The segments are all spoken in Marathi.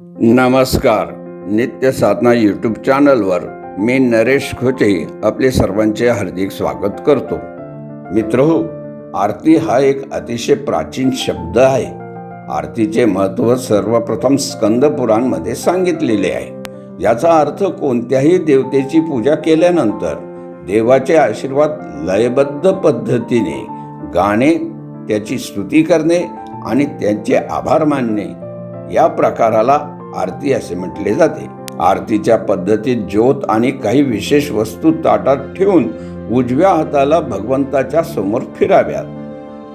नमस्कार. नित्य साधना यूट्यूब चॅनलवर मी नरेश खोचे आपले सर्वांचे हार्दिक स्वागत करतो. मित्र हो आरती हा एक अतिशय प्राचीन शब्द आहे. आरतीचे महत्त्व सर्वप्रथम स्कंद पुराणमध्ये सांगितलेले आहे. याचा अर्थ कोणत्याही देवतेची पूजा केल्यानंतर देवाचे आशीर्वाद लयबद्ध पद्धतीने गाणे त्याची स्तुती करणे आणि त्यांचे आभार मानणे या प्रकाराला आरती असे म्हटले जाते. आरतीच्या पद्धतीत ज्योत आणि काही विशेष वस्तू ताटात ठेवून उजव्या हाताला भगवंताच्या समोर फिराव्यात.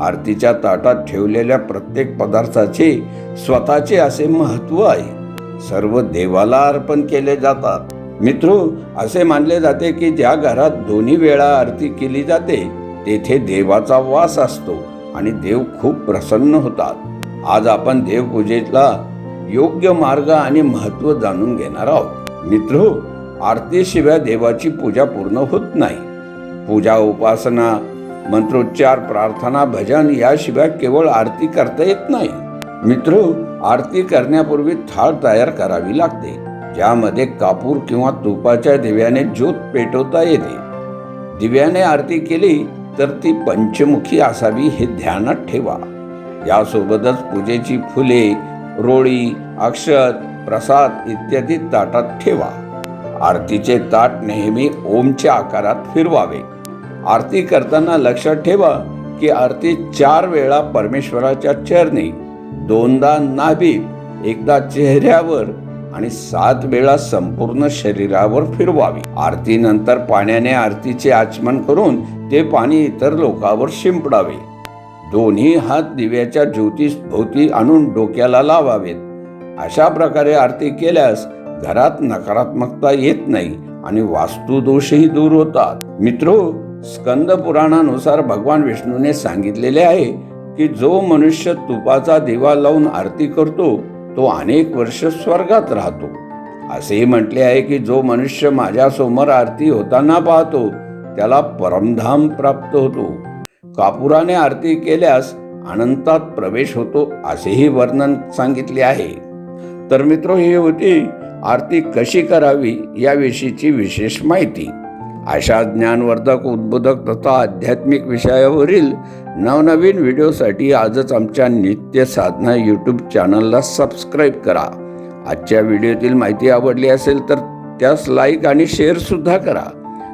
आरतीच्या ताटात ठेवलेल्या प्रत्येक पदार्थाचे स्वतःचे असे महत्त्व आहे. सर्व देवाला अर्पण केले जातात. मित्रो असे मानले जाते की ज्या घरात दोन्ही वेळा आरती केली जाते तेथे देवाचा वास असतो आणि देव खूप प्रसन्न होतात. आज आपण देवपूजेला योग्य मार्ग आणि महत्त्व जाणून घेणार आहोत. मित्र आरतीशिवाय देवाची पूजा पूर्ण होत नाही. पूजा उपासना मंत्रोच्चार प्रार्थना भजन याशिवाय केवळ आरती करता येत नाही. मित्र आरती करण्यापूर्वी थाळ तयार करावी लागते ज्यामध्ये कापूर किंवा तुपाच्या दिव्याने ज्योत पेटवता येते. दिव्याने आरती केली तर ती पंचमुखी असावी हे ध्यानात ठेवा. यासोबतच पूजेची फुले रोळी अक्षत प्रसाद इत्यादी ताटात ठेवा. आरतीचे ताट नेहमी ओमच्या आकारात फिरवावे. आरती करताना लक्षात ठेवा की आरती चार वेळा परमेश्वराच्या चरणी दोनदा नाभीत एकदा चेहऱ्यावर आणि सात वेळा संपूर्ण शरीरावर फिरवावी. आरतीनंतर पाण्याने आरतीचे आचमन करून ते पाणी इतर लोकांवर शिंपडावे. दोन्ही हात दिव्याच्या ज्योतीस भोवती आणून डोक्याला लावावेत. अशा प्रकारे आरती केल्यास घरात नकारात्मकता येत नाही आणि वास्तुदोषही दूर होतात. मित्रो स्कंद पुराणानुसार भगवान विष्णूने सांगितलेले आहे की जो मनुष्य तुपाचा दिवा लावून आरती करतो तो अनेक वर्ष स्वर्गात राहतो. असेही म्हटले आहे की जो मनुष्य माझ्यासमोर आरती होताना पाहतो त्याला परमधाम प्राप्त होतो. कापुराने आरती केल्यास अनंतात प्रवेश होतो असेही वर्णन सांगितले आहे. तर मित्र ही होती आरती कशी करावी याविषयीची विशेष माहिती. अशा ज्ञानवर्धक उद्बोधक तथा आध्यात्मिक विषयावरील नवनवीन व्हिडिओसाठी आजच आमच्या नित्य साधना यूट्यूब चॅनलला सबस्क्राईब करा. आजच्या व्हिडिओतील माहिती आवडली असेल तर त्यास लाईक आणि शेअरसुद्धा करा.